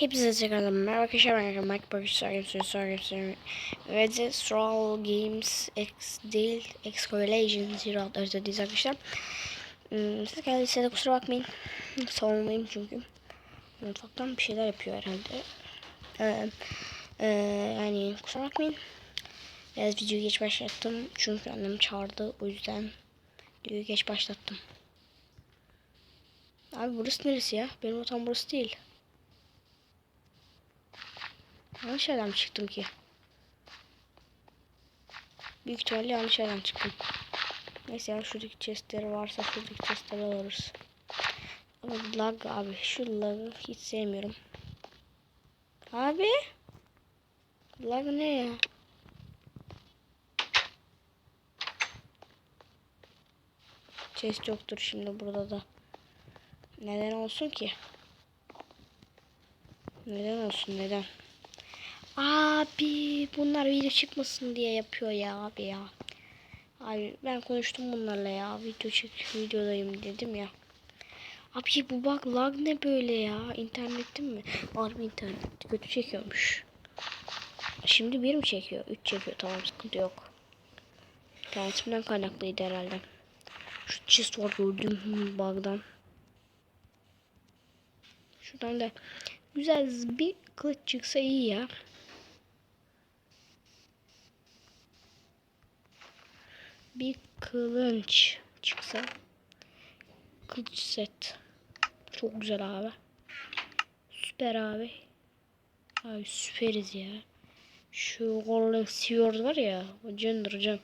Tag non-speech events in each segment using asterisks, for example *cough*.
Hepinize tekrardan merhaba arkadaşlar ben Erkan Mike Burger Sargımsın Sargımsın ve de Stroll Games X değil X Correlation Zero adlı özelliğiz arkadaşlar. Hmm, Siz geldiyse de kusura bakmayın. Savunmayayım çünkü. Mutfaktan bir şeyler yapıyor herhalde. Ee, e, Yani kusura bakmayın. Biraz videoyu geç başlattım çünkü annem çağırdı o yüzden Videoyu geç başlattım. Abi burası neresi ya? Benim otam burası değil. Yanlış mi çıktım ki? Büyük ihtimalle yanlış yerden çıktım. Neyse ya şuradaki chestleri varsa şuradaki chestleri alırız. Ama lag abi. Şu lag'ı hiç sevmiyorum. Abi. Lag ne ya? Chest yoktur şimdi burada da. Neden olsun ki? Neden olsun neden? Abi bunlar video çıkmasın diye yapıyor ya abi ya. Abi ben konuştum bunlarla ya. Video çek videodayım dedim ya. Abi bu bak lag ne böyle ya? İnternetim mi? Harbi internet kötü çekiyormuş. Şimdi bir mi çekiyor? Üç çekiyor. Tamam sıkıntı yok. İnternetimden kaynaklıydı herhalde. Şu chest var gördüm bug'dan. Şuradan da güzel bir kılıç çıksa iyi ya. Bir kılınç çıksa. Kılıç set. Çok güzel abi. Süper abi. Abi süperiz ya. Şu Sword var ya. O candır can.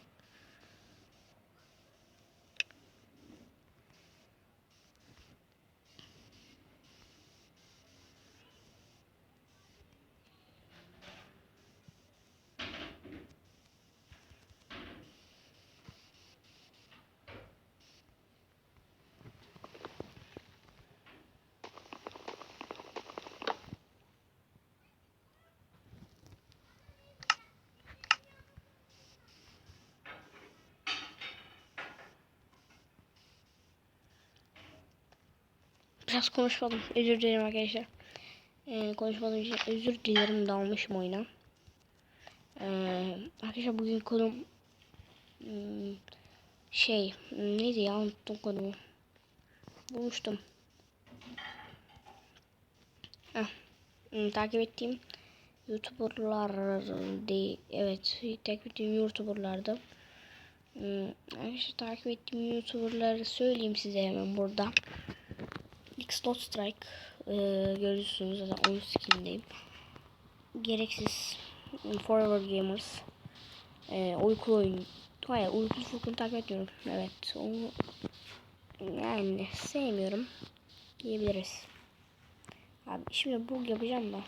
Biraz konuşmadım. Özür dilerim arkadaşlar. Ee, konuşmadığım için özür dilerim dalmışım oyuna. Ee, arkadaşlar bugün konum hmm, şey neydi ya unuttum konumu. Bulmuştum. Heh, hmm, takip ettiğim YouTuber'lar değil. Evet, takip ettiğim YouTuber'lardı. Hmm, arkadaşlar takip ettiğim YouTuber'ları söyleyeyim size hemen burada. İlk slot strike e, görüyorsunuz zaten oyun skinindeyim. Gereksiz Forever Gamers e, uykulu oyun Hayır uykulu Furkan'ı takip etmiyorum. Evet onu yani sevmiyorum diyebiliriz. Abi şimdi bug yapacağım da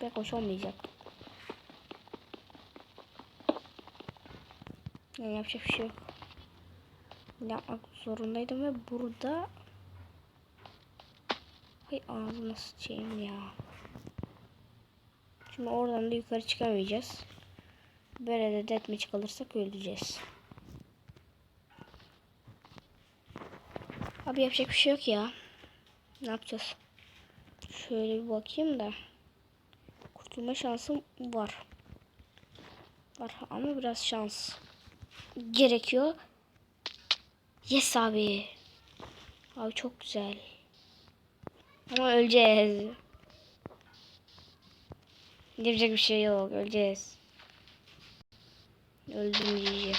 pek hoş olmayacak. Yani yapacak bir şey yok. Yapmak zorundaydım ve burada Hay ağzına sıçayım ya. Şimdi oradan da yukarı çıkamayacağız. Böyle de deathmatch kalırsak öleceğiz. Abi yapacak bir şey yok ya. Ne yapacağız? Şöyle bir bakayım da. Kurtulma şansım var. Var ama biraz şans gerekiyor. Yes abi. Abi çok güzel. Ama öleceğiz. Yapacak bir şey yok. Öleceğiz. Öldüm cici.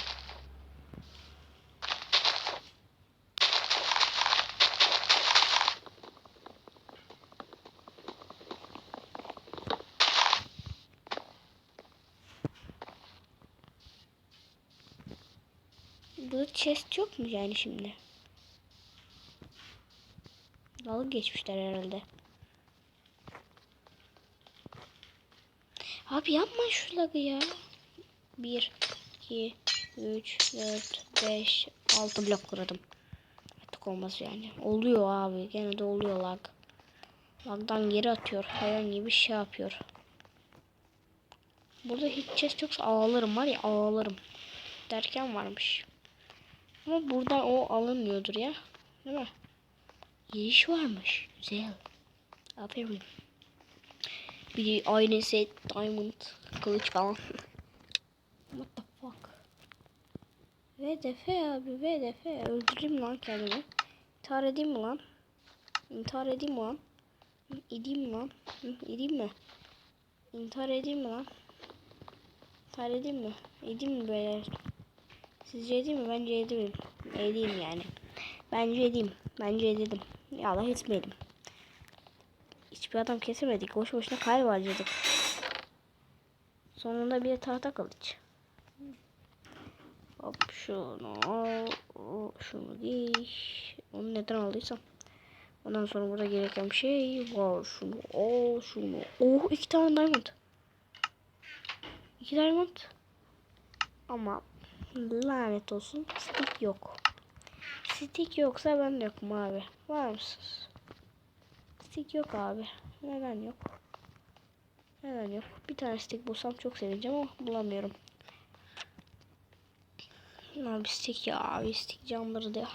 Burada chest yok mu yani şimdi? Dalı geçmişler herhalde. Abi yapma şu lagı ya. 1, 2, 3, 4, 5, 6 blok kırdım. Artık olmaz yani. Oluyor abi. Gene de oluyor lag. Lagdan geri atıyor. Hayvan gibi şey yapıyor. Burada hiç chest yoksa ağlarım var ya ağlarım. Derken varmış. Ama buradan o alınmıyordur ya. Değil mi? Giriş varmış. Güzel. Aferin. Bir aynı set diamond kılıç falan. What the fuck? VDF abi VDF öldüreyim lan kendimi. İntihar edeyim mi lan? İntihar edeyim mi lan? Edeyim mi lan? Edeyim mi? İntihar edeyim mi lan? İntihar edeyim mi? Edeyim mi böyle? Sizce edeyim mi? Bence edeyim. Edeyim yani. Bence edeyim. Bence edelim. Ya da etmeyelim. Hiçbir adam kesemedik. Boş boşuna kalp harcadık. Sonunda bir tahta kılıç. Hop şunu Şunu giy. Onu neden aldıysam. Ondan sonra burada gereken bir şey var. Şunu al. Şunu. Oh iki tane diamond. İki diamond. Ama lanet olsun. Stick yok. Stick yoksa ben de yokum abi. Var mısınız? Stick yok abi. Neden yok? Neden yok? Bir tane stick bulsam çok sevineceğim ama bulamıyorum. Abi stick ya abi stick camları da.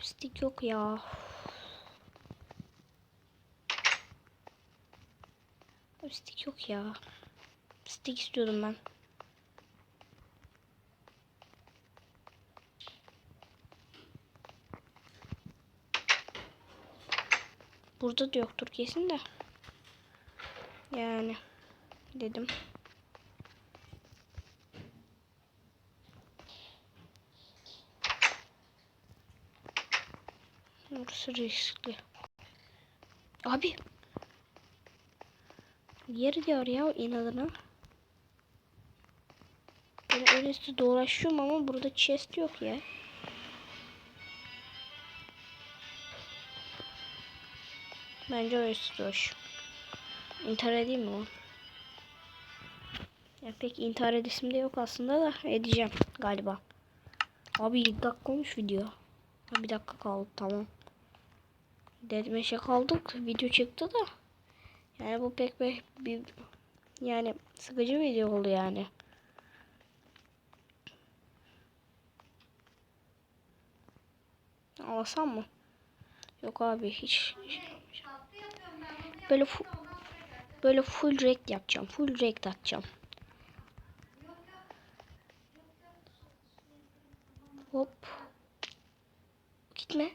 Stick yok ya. Stick yok ya. Stick istiyordum ben. Burada da yoktur kesin de. Yani dedim. Burası riskli. Abi. Yer diyor ya inadına. Ben öylesi dolaşıyorum ama burada chest yok ya. Bence öylesi dolaşıyorum. İntihar edeyim mi lan? Ya pek intihar edesim de yok aslında da edeceğim galiba. Abi 7 dakika olmuş video. Bir dakika kaldı tamam. Deadmash'e kaldık. Video çıktı da. Yani bu pek bir, bir yani sıkıcı video oldu yani. Alsam mı? Yok abi hiç. Böyle fu böyle full rekt yapacağım. Full rekt atacağım. Hop. Gitme.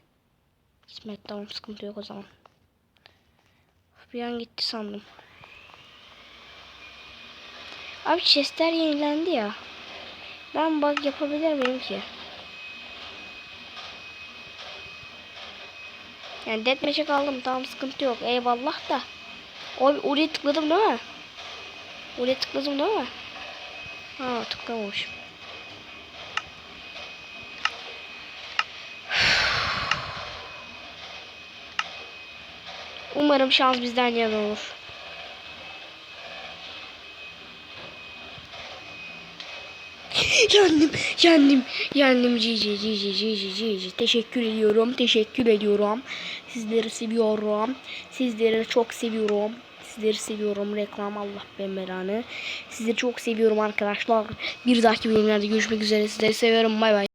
Gitme tamam sıkıntı yok o zaman. Bir an gitti sandım. Abi chestler yenilendi ya. Ben bug yapabilir miyim ki? Yani deathmatch'e kaldım tamam sıkıntı yok eyvallah da. O oraya tıkladım değil mi? Oraya tıkladım değil mi? Ha tıklamamışım. *sighs* Umarım şans bizden yana olur. Yendim, yendim, yendim. Cici, cici, cici, cici. Teşekkür ediyorum, teşekkür ediyorum. Sizleri seviyorum. Sizleri çok seviyorum. Sizleri seviyorum. Reklam Allah ben belanı. Sizleri çok seviyorum arkadaşlar. Bir dahaki bölümlerde görüşmek üzere. Sizleri seviyorum. Bay bay.